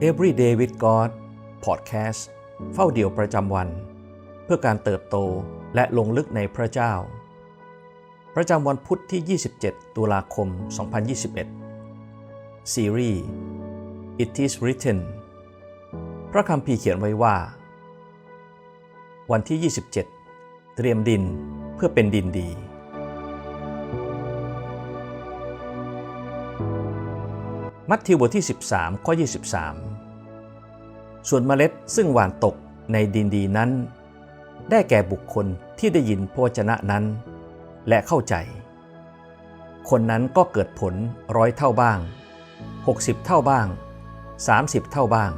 Everyday with God Podcast เฝ้าเดี่ยวประจำวัน เพื่อการเติบโตและลงลึกในพระเจ้า ประจำวันพุทธที่ 27 ตุลาคม 2021 ซีรีส์ It is written พระคำพีเขียนไว้ว่า วันที่ 27 เตรียมดินเพื่อเป็นดินดี มัทธิวบทที่ 13 ข้อ 23 ส่วนเมล็ดซึ่งหว่านตกในดินดีนั้น ได้แก่บุคคลที่ได้ยินพระวจนะนั้น และเข้าใจ คนนั้นก็เกิดผลร้อยเท่าบ้าง 60 เท่าบ้าง 30 เท่าบ้าง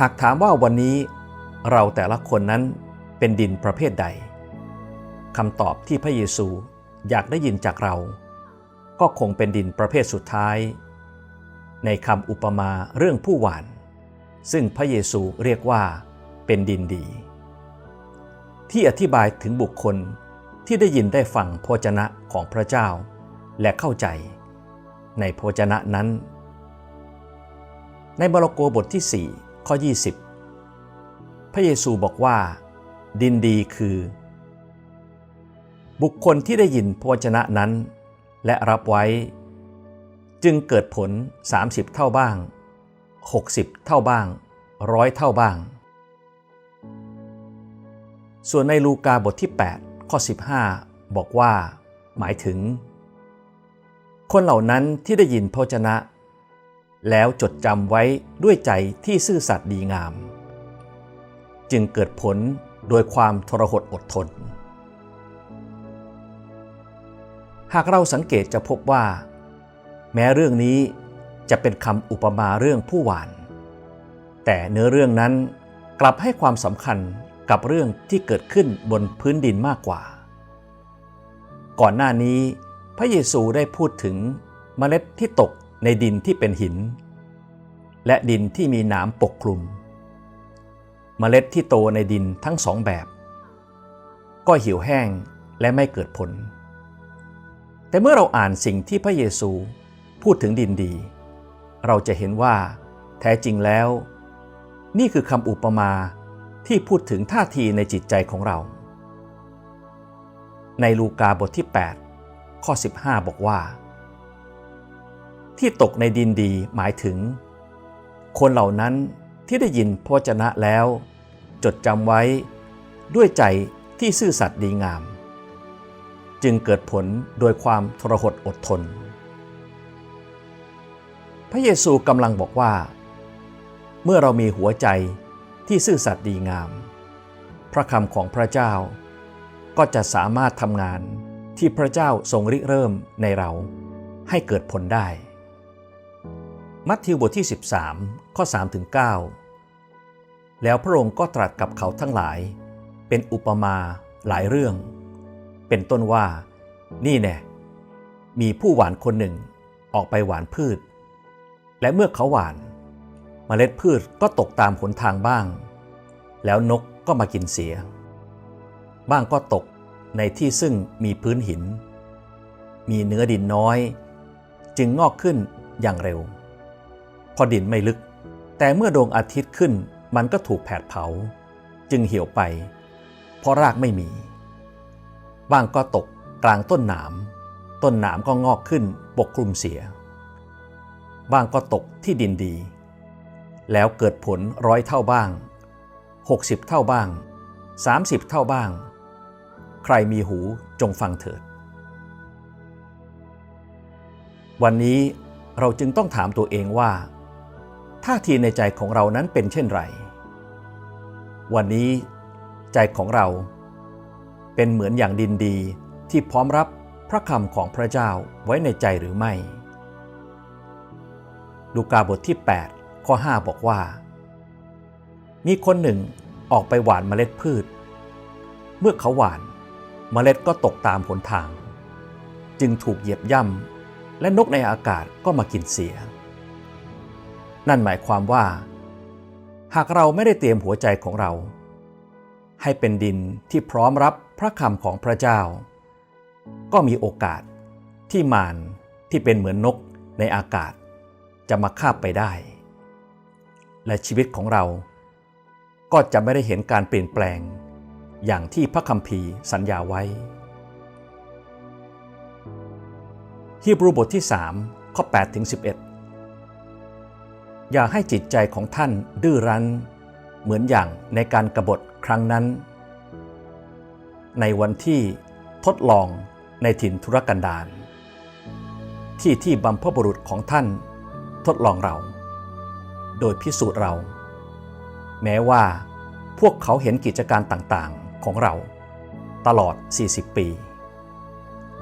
หากถามว่าวันนี้เราแต่ละคนนั้นเป็นดินประเภทใดคำตอบที่พระเยซูอยากได้ยินจากเรา ก็คงเป็นดินประเภทสุดท้าย ในคำอุปมาเรื่องผู้หวาน ซึ่งพระเยซูเรียกว่าเป็นดินดี ที่อธิบายถึงบุคคลที่ได้ยินได้ฟังพระชนะของพระเจ้า และเข้าใจ ในพระชนะนั้น ในมาระโกบทที่ 4 ข้อ 20 พระเยซูบอกว่า ดินดีคือ บุคคลที่ได้ยินพระวจนะนั้น และรับไว้ จึงเกิดผล 30 เท่าบ้าง 60 เท่าบ้างร้อยเท่าบ้าง ส่วนในลูกาบทที่ 8 ข้อ 15 บอกว่า หมายถึง คนเหล่านั้นที่ได้ยินพระวจนะ แล้วจดจำไว้ด้วยใจที่ซื่อสัตย์ดีงาม จึงเกิดผลโดยความทรหดอดทน หากเราสังเกตจะพบว่า แม้เรื่องนี้จะเป็นคำอุปมาเรื่องผู้หวาน แต่เนื้อเรื่องนั้นกลับให้ความสำคัญกับเรื่องที่เกิดขึ้นบนพื้นดินมากกว่า ก่อนหน้านี้พระเยซูได้พูดถึงเมล็ดที่ตกในดินที่เป็นหิน และดินที่มีหนามปกคลุม เมล็ดที่โตในดินทั้งสองแบบ ก็เหี่ยวแห้งและไม่เกิดผล แต่เมื่อเราอ่านสิ่งที่พระเยซูพูดถึงดินดี เราจะเห็นว่า แท้จริงแล้ว นี่คือคำอุปมาที่พูดถึงท่าทีในจิตใจของเรา ในลูกาบทที่ 8 ข้อ 15 บอกว่า ที่ตกในดินดีหมายถึง คนเหล่านั้นที่ได้ยินพระวจนะแล้ว จดจำไว้ด้วยใจที่ซื่อสัตย์ดีงาม จึงเกิดผลโดยความทรหดอดทน พระเยซูกำลังบอกว่า เมื่อเรามีหัวใจที่ซื่อสัตย์ดีงาม พระคำของพระเจ้า ก็จะสามารถทำงานที่พระเจ้าทรงริเริ่มในเราให้เกิดผลได้ มัทธิวบทที่ 13 ข้อ3ถึง9แล้วพระองค์ก็ตรัสกับเขาทั้งหลาย เป็นอุปมาหลายเรื่อง เป็นต้นว่า นี่แน่มีผู้หวานคนหนึ่งออกไปหวานพืช และเมื่อเขาหวานเมล็ดพืชก็ตกตามหนทางบ้าง แล้วนกก็มากินเสีย บ้างก็ตกในที่ซึ่งมีพื้นหิน มีเนื้อดินน้อย จึงงอกขึ้นอย่างเร็ว พอดินไม่ลึก แต่เมื่อดวงอาทิตย์ขึ้นมันก็ถูกแผดเผา จึงเหี่ยวไป เพราะรากไม่มี บ้างก็ตกกลางต้นหนาม ต้นหนามก็งอกขึ้นปกคลุมเสีย บ้างก็ตกที่ดินดี แล้วเกิดผลร้อยเท่าบ้าง 60 เท่าบ้าง 30 เท่าบ้าง ใครมีหูจงฟังเถิด วันนี้เราจึงต้องถามตัวเองว่าท่าทีในใจของเรานั้นเป็นเช่นไร วันนี้ใจของเรา เป็นเหมือนอย่างดินดีที่พร้อมรับพระคำของพระเจ้าไว้ในใจหรือไม่ ลูกาบทที่ 8 ข้อ 5 บอกว่า มีคนหนึ่งออกไปหว่านเมล็ดพืช เมื่อเขาหว่านเมล็ดก็ตกตามหนทาง จึงถูกเหยียบย่ำและนกในอากาศก็มากินเสีย นั่นหมายความว่า หากเราไม่ได้เตรียมหัวใจของเรา ให้เป็นดินที่พร้อมรับ พระคำของพระเจ้า ก็มีโอกาสที่มารที่เป็นเหมือนนกในอากาศ จะมาคาบไปได้ และชีวิตของเราก็จะไม่ได้เห็นการเปลี่ยนแปลง อย่างที่พระคัมภีร์สัญญาไว้ ฮีบรูบทที่ 3 ข้อ8ถึง11 อย่าให้จิตใจของท่านดื้อรั้น เหมือนอย่างในการกรบฏครั้งนั้น ในวันที่ทดลองในถิ่นธุรกันดารที่ที่บัมพบุรุษของท่านทดลองเรา โดยพิสูจน์เรา แม้ว่าพวกเขาเห็นกิจการต่างๆของเรา ตลอด 40 ปี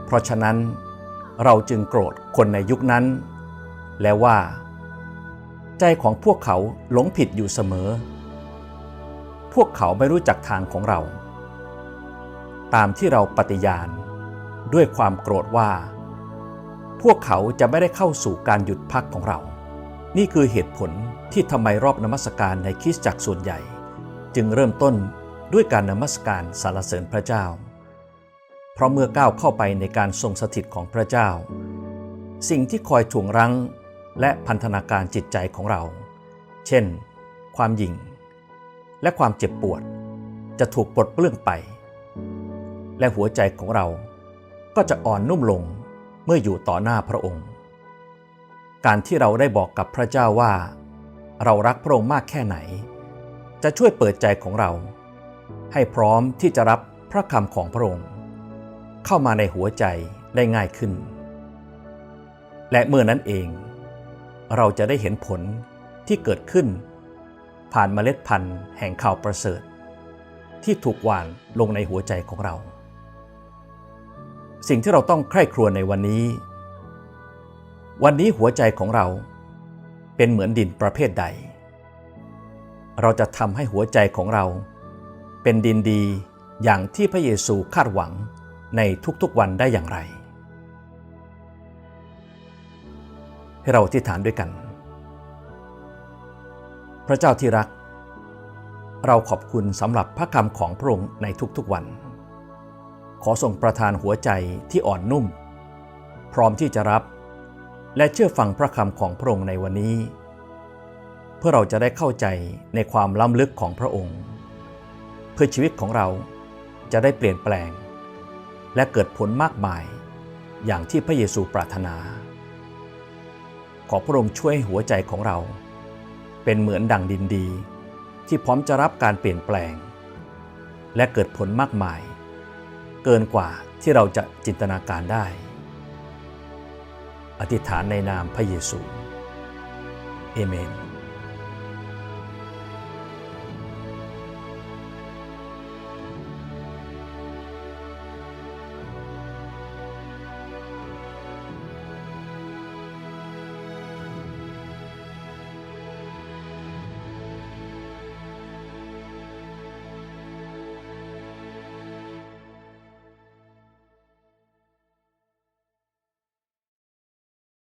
เพราะฉะนั้นเราจึงโกรธคนในยุคนั้น และว่า ใจของพวกเขาหลงผิดอยู่เสมอ พวกเขาไม่รู้จักทางของเรา ตามที่เราปฏิญาณ ด้วยความโกรธว่า พวกเขาจะไม่ได้เข้าสู่การหยุดพักของเรา นี่คือเหตุผลที่ทำไมรอบนมัสการในคริสตจักรส่วนใหญ่ จึงเริ่มต้นด้วยการนมัสการสรรเสริญพระเจ้า เพราะเมื่อก้าวเข้าไปในการทรงสถิตของพระเจ้า สิ่งที่คอยถ่วงรั้งและพันธนาการจิตใจของเรา เช่น ความหยิ่ง และความเจ็บปวด จะถูกปลดเปลื้องไป และหัวใจของเราก็จะอ่อนนุ่มลงเมื่ออยู่ต่อหน้าพระองค์ การที่เราได้บอกกับพระเจ้าว่า เรารักพระองค์มากแค่ไหน จะช่วยเปิดใจของเรา ให้พร้อมที่จะรับพระคำของพระองค์ เข้ามาในหัวใจได้ง่ายขึ้น และเมื่อนั้นเอง เราจะได้เห็นผลที่เกิดขึ้น ผ่านเมล็ดพันธุ์แห่งข่าวประเสริฐ ที่ถูกหว่านลงในหัวใจของเรา สิ่งที่เราต้องใคร่ครวญในวันนี้ วันนี้หัวใจของเราเป็นเหมือนดินประเภทใด เราจะทำให้หัวใจของเรา เป็นดินดีอย่างที่พระเยซูคาดหวังในทุกๆวันได้อย่างไร ให้เราที่ฐานด้วยกัน พระเจ้าที่รัก เราขอบคุณสำหรับพระคำของพระองค์ในทุกๆวัน ขอส่งประทานหัวใจที่อ่อนนุ่ม พร้อมที่จะรับ และเชื่อฟังพระคำของพระองค์ในวันนี้ เพื่อเราจะได้เข้าใจในความล้ำลึกของพระองค์ เพื่อชีวิตของเราจะได้เปลี่ยนแปลง และเกิดผลมากมาย อย่างที่พระเยซูปรารถนา ขอพระองค์ช่วยห้หัวใจของเรา เป็นเหมือนดังดินดี ที่พร้อมจะรับการเปลี่ยนแปลง และเกิดผลมากมาย เกินกว่าที่เราจะจินตนาการได้ อธิษฐานในนามพระเยซู เอเมน